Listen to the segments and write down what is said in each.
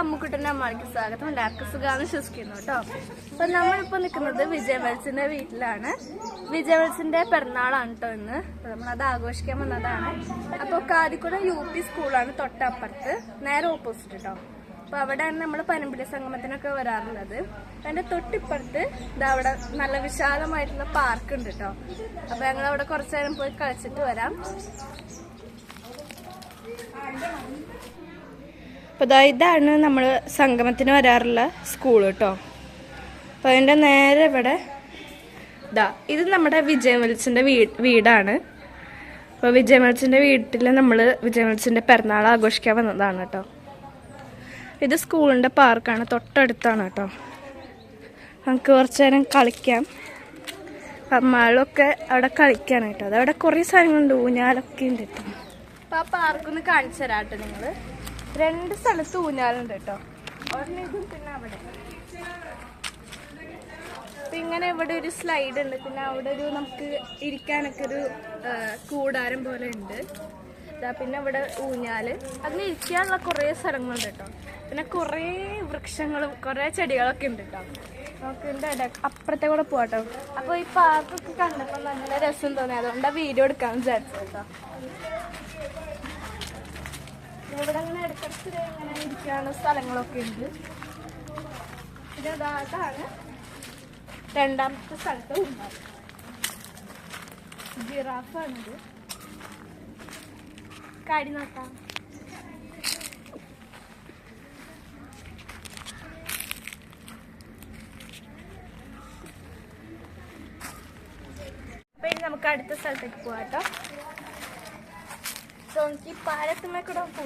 അമ്മുക്കുട്ടന്റെ അമ്മയ്ക്ക് സ്വാഗതം. എല്ലാവർക്കും സുഖമാണ് വിശ്വസിക്കുന്നു കേട്ടോ. അപ്പൊ നമ്മളിപ്പോ നിൽക്കുന്നത് വിജയമത്സ്യന്റെ വീട്ടിലാണ്. വിജയമത്സ്യന്റെ പിറന്നാളാണ് കേട്ടോ ഇന്ന്. നമ്മളത് ആഘോഷിക്കാൻ വന്നതാണ്. അപ്പോൾ കാതിക്കുടം യു പി സ്കൂളാണ് തൊട്ടപ്പുറത്ത്. നേരെ ഓപ്പോസിറ്റ് കേട്ടോ അപ്പൊ അവിടെയാണ് നമ്മൾ പനമ്പിടി സംഗമത്തിനൊക്കെ വരാറുള്ളത്. അതിന്റെ തൊട്ടിപ്പുറത്ത് ഇതാ അവിടെ നല്ല വിശാലമായിട്ടുള്ള പാർക്ക് ഉണ്ട് കേട്ടോ അപ്പൊ ഞങ്ങൾ അവിടെ കുറച്ചു നേരം പോയി കളിച്ചിട്ട് വരാം. അപ്പോൾ ഇതാ ഇതാണ് നമ്മൾ സംഗമത്തിന് വരാറുള്ള സ്കൂൾ കേട്ടോ അപ്പോൾ അതിന്റെ നേരെ ഇവിടെ ഇതാ ഇത് നമ്മുടെ വിജയമത്സിന്റെ വീ വീടാണ്. അപ്പോൾ വിജയമത്സിന്റെ വീട്ടിൽ നമ്മൾ വിജയമത്സിന്റെ പിറന്നാൾ ആഘോഷിക്കാൻ വന്നതാണ് കേട്ടോ ഇത് സ്കൂളിന്റെ പാർക്കാണ് തൊട്ടടുത്താണ് കേട്ടോ നമുക്ക് കുറച്ച് നേരം കളിക്കാം. അമ്മാളൊക്കെ അവിടെ കളിക്കാണ് കേട്ടോ അതവിടെ കുറേ സാധനങ്ങളുണ്ട് ഊഞ്ഞാലൊക്കെ ഉണ്ട് കേട്ടോ അപ്പോൾ ആ പാർക്കൊന്ന് കാണിച്ചു തരാം കേട്ടോ നിങ്ങൾ രണ്ട് സ്ഥലത്ത് ഊഞ്ഞാലുണ്ട് കേട്ടോ. ഒരെണ്ണം പിന്നെ അവിടെ. ഇങ്ങനെ ഇവിടെ ഒരു സ്ലൈഡ് ഉണ്ട്. പിന്നെ അവിടെ ഒരു നമുക്ക് ഇരിക്കാനൊക്കെ ഒരു കൂടാരം പോലെ ഉണ്ട്. ഇതാ പിന്നെ ഇവിടെ ഊഞ്ഞാൽ. അങ്ങനെ ഇരിക്കാനുള്ള കുറേ സ്ഥലങ്ങളുണ്ട് കേട്ടോ. പിന്നെ കുറേ വൃക്ഷങ്ങളും കുറേ ചെടികളൊക്കെ ഉണ്ട് കേട്ടോ. നമുക്ക് ഇതിന്റെ അപ്പുറത്തെ കൂടെ പോകട്ടോ അപ്പോൾ ഈ പാർക്കൊക്കെ കണ്ടപ്പോൾ നല്ല രസം തോന്നി. അതുകൊണ്ടാണ് വീഡിയോ എടുക്കാൻ വിചാരിച്ചത് കേട്ടോ. അങ്ങനെ ഇങ്ങനെ ഇരിക്കാനുള്ള സ്ഥലങ്ങളൊക്കെ ഉണ്ട്. പിന്നെ അതാണ് രണ്ടാമത്തെ സ്ഥലത്ത് ഉണ്ടാവും ജിറാഫാണിത്. കാടി നോക്കാം. നമുക്ക് അടുത്ത സ്ഥലത്തേക്ക് പോവാട്ടോ. കേട്ടോ സോ എനിക്ക് പാലത്തുമ്മ കൂടെ നമുക്ക്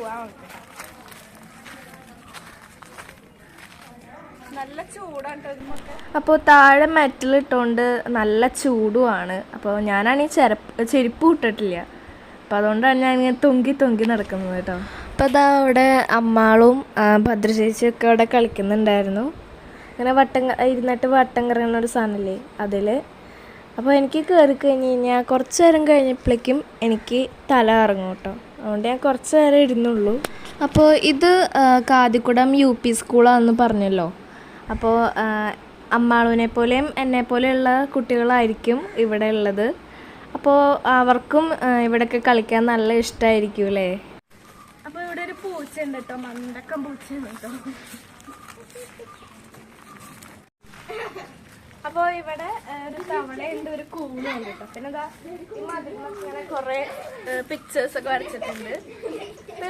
അപ്പോൾ താഴെ മെറ്റൽ ഇട്ടുകൊണ്ട് നല്ല ചൂടുമാണ് അപ്പോൾ ഞാനാണെങ്കിൽ ചെരപ്പ് ചെരുപ്പ് ഇട്ടിട്ടില്ല. അപ്പോൾ അതുകൊണ്ടാണ് ഞാൻ ഇങ്ങനെ തൊങ്കി തൊങ്കി നടക്കുന്നത് കേട്ടോ. അപ്പോൾ അതാ അവിടെ അമ്മാളും ഭദ്രചേച്ചിയൊക്കെ അവിടെ കളിക്കുന്നുണ്ടായിരുന്നു. അങ്ങനെ വട്ടം ഇരുന്നിട്ട് വട്ടം കറങ്ങുന്ന ഒരു സാധനമല്ലേ അതിൽ അപ്പോൾ എനിക്ക് കയറി കഴിഞ്ഞ് കഴിഞ്ഞാൽ കുറച്ച് നേരം കഴിഞ്ഞപ്പോഴേക്കും എനിക്ക് തല ഇറങ്ങും കേട്ടോ. അതുകൊണ്ട് ഞാൻ കുറച്ച് നേരം ഇരുന്നുള്ളൂ. അപ്പോൾ ഇത് കാതിക്കുടം യു പി സ്കൂളാണെന്ന് പറഞ്ഞല്ലോ. അപ്പോൾ അമ്മാളുവിനെ പോലെയും എന്നെ പോലെയുള്ള കുട്ടികളായിരിക്കും ഇവിടെ ഉള്ളത്. അപ്പോൾ അവർക്കും ഇവിടെയൊക്കെ കളിക്കാൻ നല്ല ഇഷ്ടമായിരിക്കും അല്ലേ അപ്പോൾ ഇവിടെ ഒരു പൂച്ച ഉണ്ട് കേട്ടോ മണ്ടക്കം പൂച്ചയാണ് കേട്ടോ അപ്പോൾ ഇവിടെ ഒരു തവളയുണ്ട് ഒരു കൂണുണ്ട് കേട്ടോ പിന്നെ ഇതാ ഈ മതിലൊക്കെ ഇങ്ങനെ കുറേ പിക്ചേഴ്സ് ഒക്കെ വരച്ചിട്ടുണ്ട്.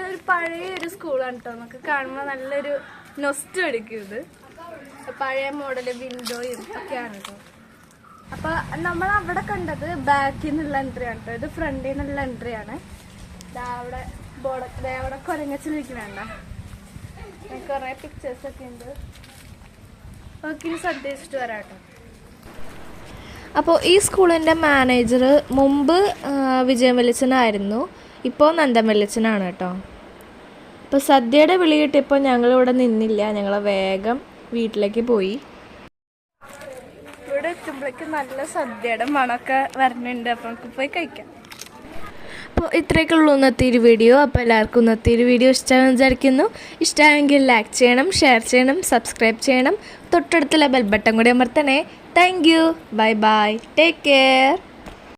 ഒരു പഴയ ഒരു സ്കൂളാണ് കേട്ടോ നമുക്ക് കാണുമ്പോൾ നല്ലൊരു നൊസ്റ്റ് അടിക്കും ഇത്. പഴയ മോഡൽ വിൻഡോയും ഒക്കെയാണ് അപ്പൊ നമ്മൾ അവിടെ കണ്ടത് ബാക്കിൽ നിന്നുള്ള എൻട്രി ആണ് ഇത് ഫ്രണ്ടിൽ നിന്നുള്ള എൻട്രി ആണ്. അവിടെ ബോർഡ് അവിടെ കൊരങ്ങച്ചിലിരിക്കണണ്ട കുറെ പിക്ചേഴ്സ് ഒക്കെ ഉണ്ട്. ഓക്കെ ശ്രദ്ധിച്ചിട്ട് വരാം കേട്ടോ അപ്പോൾ ഈ സ്കൂളിന്റെ മാനേജർ മുമ്പ് വിജയൻ വിജയം വെളിച്ചനായിരുന്നു. ഇപ്പോൾ നന്ദൻ വെളിച്ചനാണ് കേട്ടോ അപ്പോൾ സദ്യയുടെ വിളി കിട്ടിയപ്പോൾ ഞങ്ങളിവിടെ നിന്നില്ല. ഞങ്ങൾ വേഗം വീട്ടിലേക്ക് പോയി. ഇവിടെ എത്തുമ്പോഴേക്ക് നല്ല സദ്യയുടെ മണമൊക്കെ വരുന്നുണ്ട്. അപ്പോൾ നമുക്ക് പോയി കഴിക്കാം. അപ്പോൾ ഇത്രയൊക്കെ ഉള്ളൂ ഇന്നത്തെ ഒരു വീഡിയോ. അപ്പോൾ എല്ലാവർക്കും ഇന്നത്തെ ഒരു വീഡിയോ ഇഷ്ടമാണെന്ന് വിചാരിക്കുന്നു. ഇഷ്ടമായെങ്കിൽ ലൈക്ക് ചെയ്യണം ഷെയർ ചെയ്യണം സബ്സ്ക്രൈബ് ചെയ്യണം. തൊട്ടടുത്തുള്ള ബെൽ ബട്ടൺ കൂടി അമർത്തണേ. Thank you bye bye take care